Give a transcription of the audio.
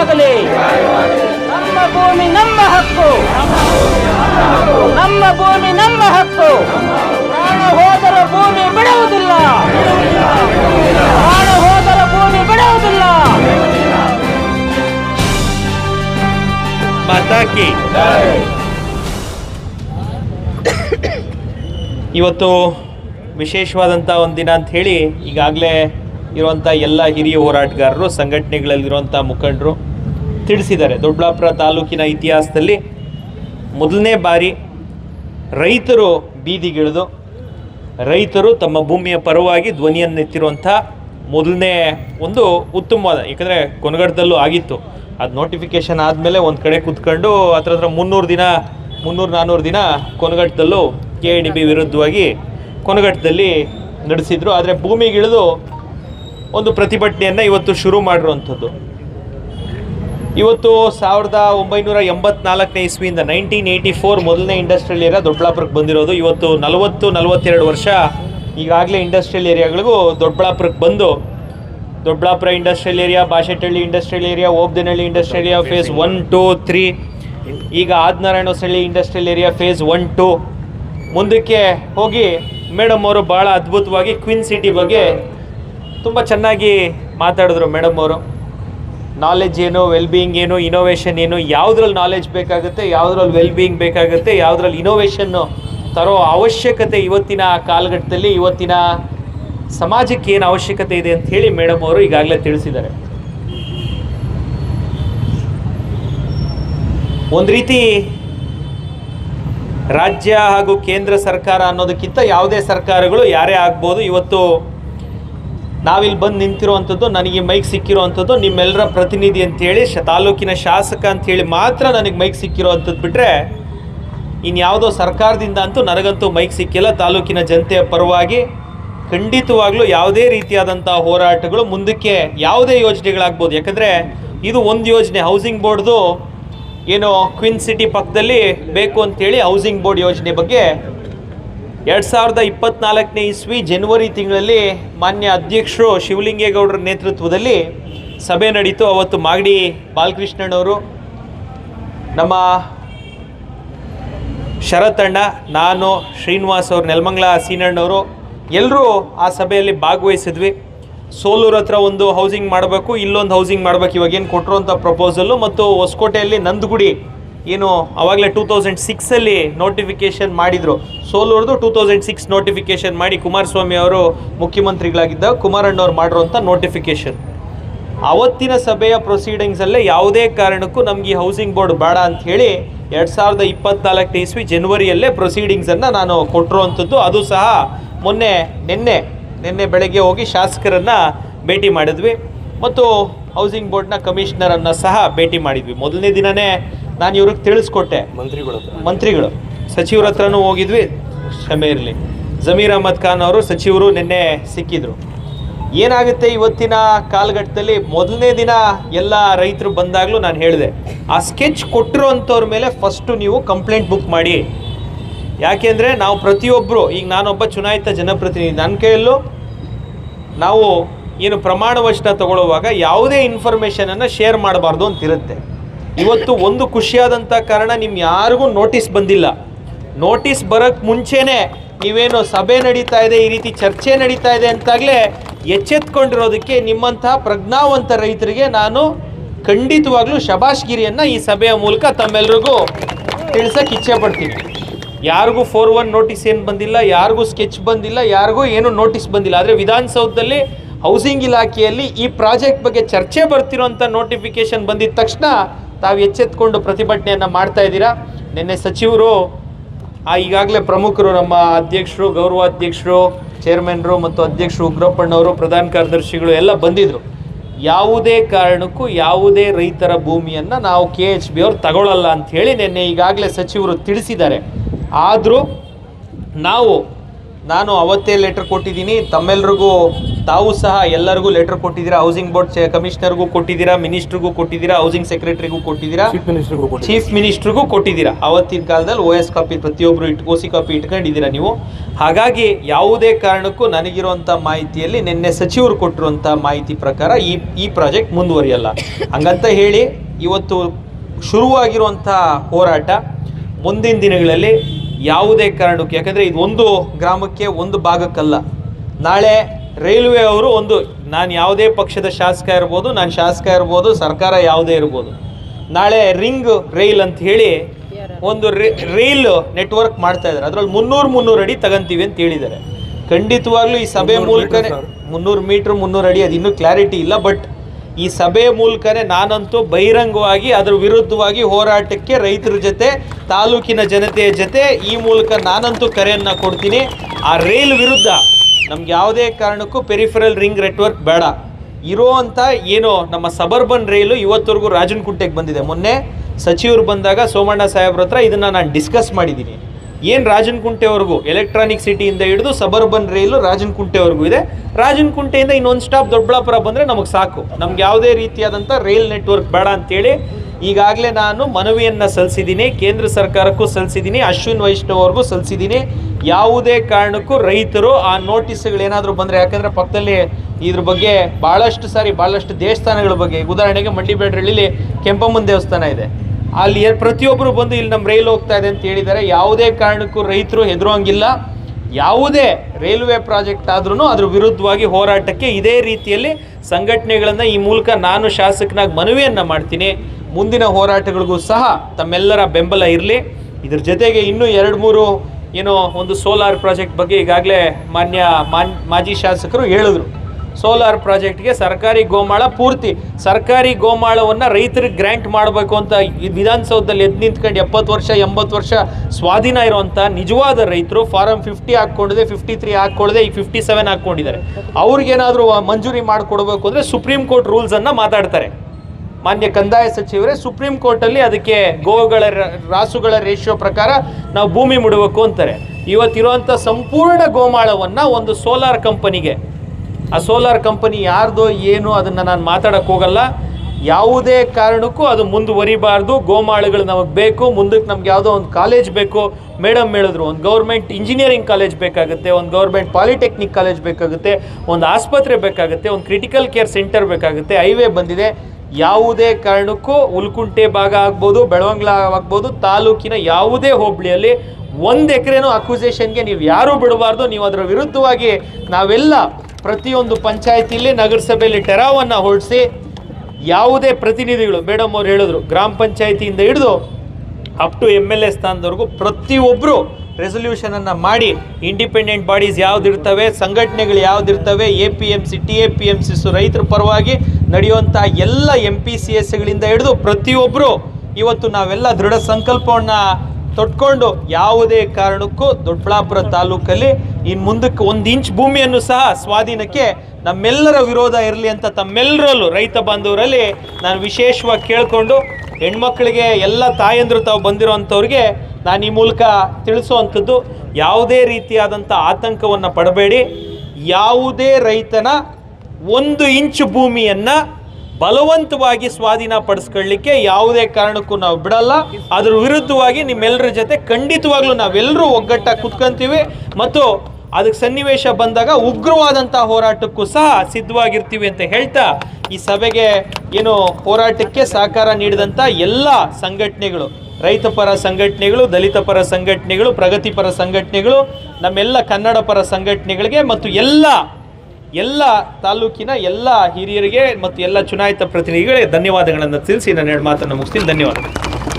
ನ್ಯಾಯವಾಗಲಿ ನಮ್ಮ ಭೂಮಿ ನಮ್ಮ ಹಕ್ಕು. ನಮ್ಮ ಭೂಮಿ ನಮ್ಮ ಹಕ್ಕು. ಪ್ರಾಣ ಹೋದರ ಭೂಮಿ ಬಿಡುವುದಿಲ್ಲ. ಪ್ರಾಣ ಹೋದರ ಭೂಮಿ ಬಿಡುವುದಿಲ್ಲ. ಇವತ್ತು ವಿಶೇಷವಾದಂಥ ಒಂದು ದಿನ ಅಂತ ಹೇಳಿ ಈಗಾಗಲೇ ಇರುವಂಥ ಎಲ್ಲ ಹಿರಿಯ ಹೋರಾಟಗಾರರು ಸಂಘಟನೆಗಳಲ್ಲಿರುವಂಥ ಮುಖಂಡರು ತಿಳಿಸಿದ್ದಾರೆ. ದೊಡ್ಡಬಳ್ಳಾಪುರ ತಾಲೂಕಿನ ಇತಿಹಾಸದಲ್ಲಿ ಮೊದಲನೇ ಬಾರಿ ರೈತರು ಬೀದಿಗಿಳಿದು, ರೈತರು ತಮ್ಮ ಭೂಮಿಯ ಪರವಾಗಿ ಧ್ವನಿಯನ್ನೆತ್ತಿರುವಂಥ ಮೊದಲನೇ ಒಂದು ಉತ್ತಮವಾದ, ಏಕೆಂದರೆ ಕೊನಗಡದಲ್ಲೂ ಆಗಿತ್ತು. ಅದು ನೋಟಿಫಿಕೇಶನ್ ಆದಮೇಲೆ ಒಂದು ಕಡೆ ಕುತ್ಕೊಂಡು ಹತ್ರ ಹತ್ರ ಮುನ್ನೂರು ದಿನ, ಮುನ್ನೂರು ನಾನ್ನೂರು ದಿನ ಕೊನಗಟ್ಟದಲ್ಲೂ ಕೆ ಡಿ ಬಿ ವಿರುದ್ಧವಾಗಿ ಕೊನಗಟ್ಟದಲ್ಲಿ ನಡೆಸಿದ್ರು. ಆದರೆ ಭೂಮಿಗಿಳಿದು ಒಂದು ಪ್ರತಿಭಟನೆಯನ್ನು ಇವತ್ತು ಶುರು ಮಾಡಿರುವಂಥದ್ದು. ಇವತ್ತು ಸಾವಿರದ ಒಂಬೈನೂರ ಎಂಬತ್ನಾಲ್ಕನೇ ಇಸ್ವಿಯಿಂದ ನೈನ್ಟೀನ್ ಏಯ್ಟಿ ಫೋರ್ ಮೊದಲನೇ ಇಂಡಸ್ಟ್ರಿಯಲ್ ಏರಿಯಾ ದೊಡ್ಡಬಳ್ಳಾಪುರಕ್ಕೆ ಬಂದಿರೋದು. ಇವತ್ತು ನಲವತ್ತು ನಲವತ್ತೆರಡು ವರ್ಷ ಈಗಾಗಲೇ ಇಂಡಸ್ಟ್ರಿಯಲ್ ಏರಿಯಾಗಳಿಗೂ ದೊಡ್ಡಬಳ್ಳಾಪುರಕ್ಕೆ ಬಂದು Doddaballapura industrial area Bashettihalli industrial area Obdanahalli industrial area phase one two three ಈಗ Adinarayana Hosahalli industrial area phase one two ಮುಂದಕ್ಕೆ ಹೋಗಿ ಮೇಡಮ್ ಅವರು ಭಾಳ ಅದ್ಭುತವಾಗಿ ಕ್ವಿನ್ ಸಿಟಿ ಬಗ್ಗೆ ತುಂಬ ಚೆನ್ನಾಗಿ ಮಾತಾಡಿದ್ರು ಮೇಡಮ್ ಅವರು. ನಾಲೆಜ್ ಏನು ವೆಲ್ ಬೀಯಿಂಗ್ ಏನು ಇನೋವೇಷನ್ ಏನು, ಯಾವುದ್ರಲ್ಲಿ ನಾಲೆಜ್ ಬೇಕಾಗುತ್ತೆ, ಯಾವುದ್ರಲ್ಲಿ ವೆಲ್ ಬೀಯಿಂಗ್ ಬೇಕಾಗುತ್ತೆ, ಯಾವುದ್ರಲ್ಲಿ ಇನೋವೇಷನ್ನು ತರೋ ಅವಶ್ಯಕತೆ ಇವತ್ತಿನ ಕಾಲಘಟ್ಟದಲ್ಲಿ, ಇವತ್ತಿನ ಸಮಾಜಕ್ಕೆ ಏನು ಅವಶ್ಯಕತೆ ಇದೆ ಅಂತ ಹೇಳಿ ಮೇಡಮ್ ಅವರು ಈಗಾಗಲೇ ತಿಳಿಸಿದ್ದಾರೆ. ಒಂದು ರೀತಿ ರಾಜ್ಯ ಹಾಗೂ ಕೇಂದ್ರ ಸರ್ಕಾರ ಅನ್ನೋದಕ್ಕಿಂತ ಯಾವುದೇ ಸರ್ಕಾರಗಳು ಯಾರೇ ಆಗ್ಬೋದು, ಇವತ್ತು ನಾವಿಲ್ಲಿ ಬಂದು ನಿಂತಿರುವಂಥದ್ದು, ನನಗೆ ಮೈಕ್ ಸಿಕ್ಕಿರುವಂಥದ್ದು, ನಿಮ್ಮೆಲ್ಲರ ಪ್ರತಿನಿಧಿ ಅಂತೇಳಿ, ಶ, ತಾಲೂಕಿನ ಶಾಸಕ ಅಂಥೇಳಿ ಮಾತ್ರ ನನಗೆ ಮೈಕ್ ಸಿಕ್ಕಿರುವಂಥದ್ದು ಬಿಟ್ಟರೆ ಇನ್ಯಾವುದೋ ಸರ್ಕಾರದಿಂದ ಅಂತೂ ನನಗಂತೂ ಮೈಕ್ ಸಿಕ್ಕಿಲ್ಲ. ತಾಲೂಕಿನ ಜನತೆಯ ಪರವಾಗಿ ಖಂಡಿತವಾಗ್ಲೂ ಯಾವುದೇ ರೀತಿಯಾದಂಥ ಹೋರಾಟಗಳು ಮುಂದಕ್ಕೆ ಯಾವುದೇ ಯೋಜನೆಗಳಾಗ್ಬೋದು. ಯಾಕಂದರೆ ಇದು ಒಂದು ಯೋಜನೆ ಹೌಸಿಂಗ್ ಬೋರ್ಡ್ದು ಏನು ಕ್ವಿನ್ ಸಿಟಿ ಪಕ್ಕದಲ್ಲಿ ಬೇಕು ಅಂಥೇಳಿ ಹೌಸಿಂಗ್ ಬೋರ್ಡ್ ಯೋಜನೆ ಬಗ್ಗೆ ಎರಡು ಸಾವಿರದ ಇಪ್ಪತ್ನಾಲ್ಕನೇ ಇಸ್ವಿ ಜನವರಿ ತಿಂಗಳಲ್ಲಿ ಮಾನ್ಯ ಅಧ್ಯಕ್ಷರು ಶಿವಲಿಂಗೇಗೌಡರ ನೇತೃತ್ವದಲ್ಲಿ ಸಭೆ ನಡೀತು. ಅವತ್ತು ಮಾಗಡಿ ಬಾಲಕೃಷ್ಣನವರು, ನಮ್ಮ ಶರತಣ್ಣ ನಾನು ಶ್ರೀನಿವಾಸ್ ಅವರು, ನೆಲಮಂಗಲ ಸೀನಣ್ಣವರು ಎಲ್ಲರೂ ಆ ಸಭೆಯಲ್ಲಿ ಭಾಗವಹಿಸಿದ್ವಿ. ಸೋಲೂರು ಹತ್ರ ಒಂದು ಹೌಸಿಂಗ್ ಮಾಡಬೇಕು, ಇಲ್ಲೊಂದು ಹೌಸಿಂಗ್ ಮಾಡಬೇಕು ಇವಾಗೇನು ಕೊಟ್ಟಿರುವಂಥ ಪ್ರಪೋಸಲ್ಲು ಮತ್ತು ಹೊಸಕೋಟೆಯಲ್ಲಿ ನಂದಗುಡಿ ಏನು ಅವಾಗಲೇ ಟೂ ತೌಸಂಡ್ ಸಿಕ್ಸಲ್ಲಿ ನೋಟಿಫಿಕೇಷನ್ ಮಾಡಿದರು. ಸೋಲೂರ್ದು ಟೂ ತೌಸಂಡ್ ಸಿಕ್ಸ್ ನೋಟಿಫಿಕೇಷನ್ ಮಾಡಿ ಕುಮಾರಸ್ವಾಮಿ ಅವರು ಮುಖ್ಯಮಂತ್ರಿಗಳಾಗಿದ್ದಾಗ ಕುಮಾರಣ್ಣವ್ರು ಮಾಡಿರೋಂಥ ನೋಟಿಫಿಕೇಷನ್ ಅವತ್ತಿನ ಸಭೆಯ ಪ್ರೊಸೀಡಿಂಗ್ಸಲ್ಲೇ ಯಾವುದೇ ಕಾರಣಕ್ಕೂ ನಮ್ಗೆ ಈ ಹೌಸಿಂಗ್ ಬೋರ್ಡ್ ಬೇಡ ಅಂತ ಹೇಳಿ ಎರಡು ಸಾವಿರದ ಇಪ್ಪತ್ನಾಲ್ಕನೇ ಇಸ್ವಿ ಜನ್ವರಿಯಲ್ಲೇ ಪ್ರೊಸೀಡಿಂಗ್ಸನ್ನು ನಾನು ಕೊಟ್ಟಿರುವಂಥದ್ದು. ಅದು ಸಹ ಮೊನ್ನೆ, ನಿನ್ನೆ ನಿನ್ನೆ ಬೆಳಗ್ಗೆ ಹೋಗಿ ಶಾಸಕರನ್ನು ಭೇಟಿ ಮಾಡಿದ್ವಿ. ಮತ್ತು ಹೌಸಿಂಗ್ ಬೋರ್ಡ್ನ ಕಮಿಷನರನ್ನು ಸಹ ಭೇಟಿ ಮಾಡಿದ್ವಿ. ಮೊದಲನೇ ದಿನವೇ ನಾನು ಇವ್ರಿಗೆ ತಿಳಿಸ್ಕೊಟ್ಟೆ. ಮಂತ್ರಿಗಳು ಮಂತ್ರಿಗಳು. ಸಚಿವರ ಹತ್ರನೂ ಹೋಗಿದ್ವಿ ಕ್ಷಮೆ ಇರಲಿ. ಜಮೀರ್ ಅಹಮದ್ ಖಾನ್ ಅವರು ಸಚಿವರು ನಿನ್ನೆ ಸಿಕ್ಕಿದ್ರು. ಏನಾಗುತ್ತೆ ಇವತ್ತಿನ ಕಾಲಘಟ್ಟದಲ್ಲಿ? ಮೊದಲನೇ ದಿನ ಎಲ್ಲ ರೈತರು ಬಂದಾಗಲೂ ನಾನು ಹೇಳಿದೆ ಆ ಸ್ಕೆಚ್ ಕೊಟ್ಟಿರೋಂಥವ್ರ ಮೇಲೆ ಫಸ್ಟು ನೀವು ಕಂಪ್ಲೇಂಟ್ ಬುಕ್ ಮಾಡಿ. ಯಾಕೆಂದರೆ ನಾವು ಪ್ರತಿಯೊಬ್ಬರು ಈಗ ನಾನೊಬ್ಬ ಚುನಾಯಿತ ಜನಪ್ರತಿನಿಧಿ ನನ್ನ ಕೈಯಲ್ಲೂ ನಾವು ಏನು ಪ್ರಮಾಣ ವಚನ ತಗೊಳ್ಳುವಾಗ ಯಾವುದೇ ಇನ್ಫಾರ್ಮೇಷನನ್ನು ಶೇರ್ ಮಾಡಬಾರ್ದು ಅಂತಿರುತ್ತೆ. ಇವತ್ತು ಒಂದು ಖುಷಿಯಾದಂಥ ಕಾರಣ ನಿಮ್ಮ ಯಾರಿಗೂ ನೋಟಿಸ್ ಬಂದಿಲ್ಲ. ನೋಟಿಸ್ ಬರೋಕ್ಕೆ ಮುಂಚೆನೇ ನೀವೇನು ಸಭೆ ನಡೀತಾ ಇದೆ, ಈ ರೀತಿ ಚರ್ಚೆ ನಡೀತಾ ಇದೆ ಅಂತಾಗಲೇ ಎಚ್ಚೆತ್ಕೊಂಡಿರೋದಕ್ಕೆ ನಿಮ್ಮಂತಹ ಪ್ರಜ್ಞಾವಂತ ರೈತರಿಗೆ ನಾನು ಖಂಡಿತವಾಗ್ಲೂ ಶಬಾಷ್ಗಿರಿಯನ್ನು ಈ ಸಭೆಯ ಮೂಲಕ ತಮ್ಮೆಲ್ರಿಗೂ ತಿಳಿಸೋಕೆ ಇಚ್ಛೆ ಪಡ್ತೀನಿ. ಯಾರಿಗೂ ಫೋರ್ ಒನ್ ನೋಟಿಸ್ ಏನು ಬಂದಿಲ್ಲ, ಯಾರಿಗೂ ಸ್ಕೆಚ್ ಬಂದಿಲ್ಲ, ಯಾರಿಗೂ ಏನು ನೋಟಿಸ್ ಬಂದಿಲ್ಲ. ಆದರೆ ವಿಧಾನಸೌಧದಲ್ಲಿ ಹೌಸಿಂಗ್ ಇಲಾಖೆಯಲ್ಲಿ ಈ ಪ್ರಾಜೆಕ್ಟ್ ಬಗ್ಗೆ ಚರ್ಚೆ ಬರ್ತಿರೋಂಥ ನೋಟಿಫಿಕೇಶನ್ ಬಂದಿದ ತಕ್ಷಣ ತಾವು ಎಚ್ಚೆತ್ಕೊಂಡು ಪ್ರತಿಭಟನೆಯನ್ನು ಮಾಡ್ತಾ ಇದ್ದೀರಾ? ನಿನ್ನೆ ಸಚಿವರು, ಆ ಈಗಾಗಲೇ ಪ್ರಮುಖರು ನಮ್ಮ ಅಧ್ಯಕ್ಷರು ಗೌರವಾಧ್ಯಕ್ಷರು ಚೇರ್ಮನ್ರು ಮತ್ತು ಅಧ್ಯಕ್ಷರು ಉಗ್ರಪ್ಪಣ್ಣವರು ಪ್ರಧಾನ ಕಾರ್ಯದರ್ಶಿಗಳು ಎಲ್ಲ ಬಂದಿದ್ದರು ಯಾವುದೇ ಕಾರಣಕ್ಕೂ ಯಾವುದೇ ರೈತರ ಭೂಮಿಯನ್ನು ನಾವು ಕೆ ಎಚ್ ಬಿ ಅವ್ರು ತಗೊಳ್ಳಲ್ಲ ಅಂತ ಹೇಳಿ ನಿನ್ನೆ ಈಗಾಗಲೇ ಸಚಿವರು ತಿಳಿಸಿದ್ದಾರೆ. ಆದರೂ ನಾವು, ನಾನು ಅವತ್ತೇ ಲೆಟರ್ ಕೊಟ್ಟಿದ್ದೀನಿ, ತಮ್ಮೆಲ್ರಿಗೂ ತಾವು ಸಹ ಎಲ್ಲರಿಗೂ ಲೆಟರ್ ಕೊಟ್ಟಿದ್ದೀರಾ? ಹೌಸಿಂಗ್ ಬೋರ್ಡ್ ಕಮಿಷನರ್ಗೂ ಕೊಟ್ಟಿದ್ದೀರಾ? ಮಿನಿಸ್ಟ್ರಿಗೂ ಕೊಟ್ಟಿದ್ದೀರಾ? ಹೌಸಿಂಗ್ ಸೆಕ್ರೆಟರಿಗೂ ಕೊಟ್ಟಿದ್ದೀರಾ? ಚೀಫ್ ಮಿನಿಸ್ಟರ್ಗೂ ಕೊಟ್ಟಿದ್ದೀರಾ? ಅವತ್ತಿನ ಕಾಲದಲ್ಲಿ ಓ ಎಸ್ ಕಾಪಿ ಪ್ರತಿಯೊಬ್ಬರು ಇಟ್ ಓ ಸಿ ಕಾಪಿ ಇಟ್ಕೊಂಡಿದ್ದೀರಾ ನೀವು? ಹಾಗಾಗಿ ಯಾವುದೇ ಕಾರಣಕ್ಕೂ ನನಗಿರುವಂಥ ಮಾಹಿತಿಯಲ್ಲಿ ನಿನ್ನೆ ಸಚಿವರು ಕೊಟ್ಟಿರುವಂಥ ಮಾಹಿತಿ ಪ್ರಕಾರ ಈ ಈ ಪ್ರಾಜೆಕ್ಟ್ ಮುಂದುವರಿಯಲ್ಲ. ಹಂಗಂತ ಹೇಳಿ ಇವತ್ತು ಶುರುವಾಗಿರುವಂಥ ಹೋರಾಟ ಮುಂದಿನ ದಿನಗಳಲ್ಲಿ ಯಾವುದೇ ಕಾರಣಕ್ಕೂ ಯಾಕಂದರೆ ಇದು ಒಂದು ಗ್ರಾಮಕ್ಕೆ ಒಂದು ಭಾಗಕ್ಕಲ್ಲ. ನಾಳೆ ರೈಲ್ವೆ ಅವರು ಒಂದು ನಾನು ಯಾವುದೇ ಪಕ್ಷದ ಶಾಸಕ ಇರ್ಬೋದು ನಾನು ಶಾಸಕ ಇರ್ಬೋದು ಸರ್ಕಾರ ಯಾವುದೇ ಇರ್ಬೋದು. ನಾಳೆ ರಿಂಗ್ ರೈಲ್ ಅಂತ ಹೇಳಿ ಒಂದು ರೈಲ್ ನೆಟ್ವರ್ಕ್ ಮಾಡ್ತಾ ಇದ್ದಾರೆ. ಅದರಲ್ಲಿ ಮುನ್ನೂರು ಮುನ್ನೂರು ಅಡಿ ತಗಂತೀವಿ ಅಂತ ಹೇಳಿದ್ದಾರೆ. ಖಂಡಿತವಾಗ್ಲೂ ಈ ಸಭೆ ಮೂಲಕನೇ. ಮುನ್ನೂರು ಮೀಟ್ರ್ ಮುನ್ನೂರು ಅಡಿ ಅದು ಇನ್ನೂ ಕ್ಲಾರಿಟಿ ಇಲ್ಲ. ಬಟ್ ಈ ಸಭೆ ಮೂಲಕನೇ ನಾನಂತೂ ಬಹಿರಂಗವಾಗಿ ಅದರ ವಿರುದ್ಧವಾಗಿ ಹೋರಾಟಕ್ಕೆ ರೈತರ ಜೊತೆ ತಾಲೂಕಿನ ಜನತೆಯ ಜೊತೆ ಈ ಮೂಲಕ ನಾನಂತೂ ಕರೆಯನ್ನು ಕೊಡ್ತೀನಿ. ಆ ರೈಲ್ ವಿರುದ್ಧ ನಮ್ಗೆ ಯಾವುದೇ ಕಾರಣಕ್ಕೂ ಪೆರಿಫರಲ್ ರಿಂಗ್ ನೆಟ್ವರ್ಕ್ ಬೇಡ. ಇರೋ ಅಂತ ಏನೋ ನಮ್ಮ ಸಬರ್ಬನ್ ರೈಲು ಇವತ್ತವರೆಗೂ ರಾಜನಕುಂಟೆಗೆ ಬಂದಿದೆ. ಮೊನ್ನೆ ಸಚಿವರು ಬಂದಾಗ ಸೋಮಣ್ಣ ಸಾಹೇಬ್ರ ಹತ್ರ ಇದನ್ನು ನಾನು ಡಿಸ್ಕಸ್ ಮಾಡಿದ್ದೀನಿ. ಏನು ರಾಜನಕುಂಟೆವರೆಗೂ? ಎಲೆಕ್ಟ್ರಾನಿಕ್ ಸಿಟಿಯಿಂದ ಹಿಡಿದು ಸಬರ್ಬನ್ ರೈಲು ರಾಜನಕುಂಟೆವರೆಗೂ ಇದೆ. ರಾಜನಕುಂಟೆಯಿಂದ ಇನ್ನೊಂದು ಸ್ಟಾಪ್ ದೊಡ್ಡಬಳ್ಳಾಪುರ ಬಂದರೆ ನಮಗೆ ಸಾಕು. ನಮ್ಗೆ ಯಾವುದೇ ರೀತಿಯಾದಂಥ ರೈಲ್ ನೆಟ್ವರ್ಕ್ ಬೇಡ ಅಂತೇಳಿ ಈಗಾಗಲೇ ನಾನು ಮನವಿಯನ್ನು ಸಲ್ಲಿಸಿದ್ದೀನಿ, ಕೇಂದ್ರ ಸರ್ಕಾರಕ್ಕೂ ಸಲ್ಲಿಸಿದ್ದೀನಿ, ಅಶ್ವಿನ್ ವೈಷ್ಣವ್ ಅವ್ರಿಗೂ ಸಲ್ಲಿಸಿದ್ದೀನಿ. ಯಾವುದೇ ಕಾರಣಕ್ಕೂ ರೈತರು ಆ ನೋಟಿಸ್ಗಳು ಏನಾದರೂ ಬಂದರೆ, ಯಾಕಂದರೆ ಪಕ್ಕದಲ್ಲಿ ಇದ್ರ ಬಗ್ಗೆ ಭಾಳಷ್ಟು ಸಾರಿ ಭಾಳಷ್ಟು ದೇವಸ್ಥಾನಗಳ ಬಗ್ಗೆ, ಉದಾಹರಣೆಗೆ ಮಂಡಿಬೇಡ್ರಳ್ಳಿಲಿ ಕೆಂಪಮ್ಮನ ದೇವಸ್ಥಾನ ಇದೆ. ಅಲ್ಲಿ ಪ್ರತಿಯೊಬ್ಬರು ಬಂದು ಇಲ್ಲಿ ನಮ್ಮ ರೈಲು ಹೋಗ್ತಾ ಇದೆ ಅಂತ ಹೇಳಿದ್ದಾರೆ. ಯಾವುದೇ ಕಾರಣಕ್ಕೂ ರೈತರು ಹೆದರೋಂಗಿಲ್ಲ. ಯಾವುದೇ ರೈಲ್ವೆ ಪ್ರಾಜೆಕ್ಟ್ ಆದ್ರೂ ಅದ್ರ ವಿರುದ್ಧವಾಗಿ ಹೋರಾಟಕ್ಕೆ ಇದೇ ರೀತಿಯಲ್ಲಿ ಸಂಘಟನೆಗಳನ್ನು ಈ ಮೂಲಕ ನಾನು ಶಾಸಕನಾಗಿ ಮನವಿಯನ್ನು ಮಾಡ್ತೀನಿ. ಮುಂದಿನ ಹೋರಾಟಗಳಿಗೂ ಸಹ ತಮ್ಮೆಲ್ಲರ ಬೆಂಬಲ ಇರಲಿ. ಇದ್ರ ಜೊತೆಗೆ ಇನ್ನೂ ಎರಡು ಮೂರು ಏನೋ ಒಂದು ಸೋಲಾರ್ ಪ್ರಾಜೆಕ್ಟ್ ಬಗ್ಗೆ ಈಗಾಗಲೇ ಮಾನ್ಯ ಮಾನ್, ಮಾಜಿ ಶಾಸಕರು ಹೇಳಿದ್ರು. ಸೋಲಾರ್ ಪ್ರಾಜೆಕ್ಟ್ಗೆ ಸರ್ಕಾರಿ ಗೋಮಾಳ ಪೂರ್ತಿ. ಸರ್ಕಾರಿ ಗೋಮಾಳವನ್ನು ರೈತರಿಗೆ ಗ್ರ್ಯಾಂಟ್ ಮಾಡಬೇಕು ಅಂತ ವಿಧಾನಸೌಧದಲ್ಲಿ ಎದ್ದು ನಿಂತ್ಕೊಂಡು ಎಪ್ಪತ್ತು ವರ್ಷ, ಎಂಬತ್ತು ವರ್ಷ ಸ್ವಾಧೀನ ಇರುವಂಥ ನಿಜವಾದ ರೈತರು ಫಾರಮ್ ಫಿಫ್ಟಿ ಹಾಕ್ಕೊಂಡಿದೆ, ಫಿಫ್ಟಿ ತ್ರೀ ಹಾಕ್ಕೊಳ್ಳದೆ ಈಗ ಫಿಫ್ಟಿ ಸೆವೆನ್ ಹಾಕ್ಕೊಂಡಿದ್ದಾರೆ. ಅವ್ರಿಗೇನಾದರೂ ಮಂಜೂರಿ ಮಾಡಿಕೊಡ್ಬೇಕು ಅಂದರೆ ಸುಪ್ರೀಂ ಕೋರ್ಟ್ ರೂಲ್ಸನ್ನು ಮಾತಾಡ್ತಾರೆ. ಮಾನ್ಯ ಕಂದಾಯ ಸಚಿವರೇ, ಸುಪ್ರೀಂ ಕೋರ್ಟಲ್ಲಿ ಅದಕ್ಕೆ ಗೋಗಳ ರ- ರಾಸುಗಳ ರೇಷಿಯೋ ಪ್ರಕಾರ ನಾವು ಭೂಮಿ ಮುಡಬೇಕು ಅಂತಾರೆ. ಇವತ್ತಿರುವಂಥ ಸಂಪೂರ್ಣ ಗೋಮಾಳವನ್ನು ಒಂದು ಸೋಲಾರ್ ಕಂಪನಿಗೆ. ಆ ಸೋಲಾರ್ ಕಂಪನಿ ಯಾರ್ದೋ, ಏನು, ಅದನ್ನು ನಾನು ಮಾತಾಡಕ್ಕೆ ಹೋಗಲ್ಲ. ಯಾವುದೇ ಕಾರಣಕ್ಕೂ ಅದು ಮುಂದುವರಿಬಾರ್ದು. ಗೋಮಾಳುಗಳು ನಮಗೆ ಬೇಕು ಮುಂದಕ್ಕೆ ನಮ್ಗೆ ಯಾವುದೋ ಒಂದು ಕಾಲೇಜ್ ಬೇಕು. ಮೇಡಮ್ ಹೇಳಿದ್ರು, ಒಂದು ಗೌರ್ಮೆಂಟ್ ಇಂಜಿನಿಯರಿಂಗ್ ಕಾಲೇಜ್ ಬೇಕಾಗುತ್ತೆ, ಒಂದು ಗೌರ್ಮೆಂಟ್ ಪಾಲಿಟೆಕ್ನಿಕ್ ಕಾಲೇಜ್ ಬೇಕಾಗುತ್ತೆ, ಒಂದು ಆಸ್ಪತ್ರೆ ಬೇಕಾಗುತ್ತೆ, ಒಂದು ಕ್ರಿಟಿಕಲ್ ಕೇರ್ ಸೆಂಟರ್ ಬೇಕಾಗುತ್ತೆ, ಹೈವೇ ಬಂದಿದೆ. ಯಾವುದೇ ಕಾರಣಕ್ಕೂ ಉಲ್ಕುಂಟೆ ಭಾಗ ಆಗ್ಬೋದು, ಬೆಳವಂಗ್ಲ ಆಗ್ಬೋದು, ತಾಲೂಕಿನ ಯಾವುದೇ ಹೋಬಳಿಯಲ್ಲಿ ಒಂದು ಎಕರೆನೂ ಅಕ್ಯುಸೇಷನ್ಗೆ ನೀವು ಯಾರೂ ಬಿಡಬಾರ್ದು, ನೀವು ಅದರ ವಿರುದ್ಧವಾಗಿ ನಾವೆಲ್ಲ ಪ್ರತಿಯೊಂದು ಪಂಚಾಯತಿಲಿ ನಗರಸಭೆಯಲ್ಲಿ ಟೆರಾವನ್ನು ಹೊರಡಿಸಿ ಯಾವುದೇ ಪ್ರತಿನಿಧಿಗಳು, ಮೇಡಮ್ ಅವ್ರು ಹೇಳಿದ್ರು, ಗ್ರಾಮ ಪಂಚಾಯತಿಯಿಂದ ಹಿಡಿದು up to M L A ಸ್ಥಾನದವರೆಗೂ ಪ್ರತಿಯೊಬ್ಬರು ರೆಸೊಲ್ಯೂಷನನ್ನು ಮಾಡಿ ಇಂಡಿಪೆಂಡೆಂಟ್ ಬಾಡೀಸ್ ಯಾವ್ದಿರ್ತವೆ, ಸಂಘಟನೆಗಳು ಯಾವ್ದಿರ್ತವೆ A P M C T A P M Cs ರೈತರ ಪರವಾಗಿ ನಡೆಯುವಂಥ ಎಲ್ಲ ಎಂ ಪಿ ಸಿ ಎಸ್ಗಳಿಂದ ಹಿಡಿದು ಪ್ರತಿಯೊಬ್ಬರು ಇವತ್ತು ನಾವೆಲ್ಲ ದೃಢ ಸಂಕಲ್ಪವನ್ನು ತೊಟ್ಕೊಂಡು ಯಾವುದೇ ಕಾರಣಕ್ಕೂ ದೊಡ್ಡಬಳ್ಳಾಪುರ ತಾಲೂಕಲ್ಲಿ ಇನ್ನು ಮುಂದಕ್ಕೆ ಒಂದು ಇಂಚ್ ಭೂಮಿಯನ್ನು ಸಹ ಸ್ವಾಧೀನಕ್ಕೆ ನಮ್ಮೆಲ್ಲರ ವಿರೋಧ ಇರಲಿ ಅಂತ ತಮ್ಮೆಲ್ಲರಲ್ಲೂ ರೈತ ಬಾಂಧವರಲ್ಲಿ ನಾನು ವಿಶೇಷವಾಗಿ ಕೇಳಿಕೊಂಡು ಹೆಣ್ಮಕ್ಳಿಗೆ ಎಲ್ಲ ತಾಯಂದ್ರು ತಾವು ಬಂದಿರೋವಂಥವ್ರಿಗೆ ನಾನು ಈ ಮೂಲಕ ತಿಳಿಸುವಂಥದ್ದು ಯಾವುದೇ ರೀತಿಯಾದಂಥ ಆತಂಕವನ್ನು ಪಡಬೇಡಿ. ಯಾವುದೇ ರೈತನ ಒಂದು ಇಂಚು ಭೂಮಿಯನ್ನು ಬಲವಂತವಾಗಿ ಸ್ವಾಧೀನ ಪಡಿಸ್ಕೊಳ್ಳಿಕ್ಕೆ ಯಾವುದೇ ಕಾರಣಕ್ಕೂ ನಾವು ಬಿಡಲ್ಲ. ಅದ್ರ ವಿರುದ್ಧವಾಗಿ ನಿಮ್ಮೆಲ್ಲರ ಜೊತೆ ಖಂಡಿತವಾಗ್ಲೂ ನಾವೆಲ್ಲರೂ ಒಗ್ಗಟ್ಟಾಗಿ ಕುತ್ಕೊಂತೀವಿ. ಮತ್ತು ಅದಕ್ಕೆ ಸನ್ನಿವೇಶ ಬಂದಾಗ ಉಗ್ರವಾದಂಥ ಹೋರಾಟಕ್ಕೂ ಸಹ ಸಿದ್ಧವಾಗಿರ್ತೀವಿ ಅಂತ ಹೇಳ್ತಾ ಈ ಸಭೆಗೆ ಏನು ಹೋರಾಟಕ್ಕೆ ಸಹಕಾರ ನೀಡಿದಂಥ ಎಲ್ಲ ಸಂಘಟನೆಗಳು, ರೈತ ಪರ ಸಂಘಟನೆಗಳು, ದಲಿತ ಪರ ಸಂಘಟನೆಗಳು ಪ್ರಗತಿಪರ ಸಂಘಟನೆಗಳು, ನಮ್ಮೆಲ್ಲ ಕನ್ನಡ ಪರ ಸಂಘಟನೆಗಳಿಗೆ ಮತ್ತು ಎಲ್ಲ ಎಲ್ಲ ತಾಲೂಕಿನ ಎಲ್ಲ ಹಿರಿಯರಿಗೆ ಮತ್ತು ಎಲ್ಲ ಚುನಾಯಿತ ಪ್ರತಿನಿಧಿಗಳಿಗೆ ಧನ್ಯವಾದಗಳನ್ನು ತಿಳಿಸಿ ನಾನು ಎರಡು ಮಾತನ್ನು ಮುಗಿಸ್ತೀನಿ. ಧನ್ಯವಾದಗಳು.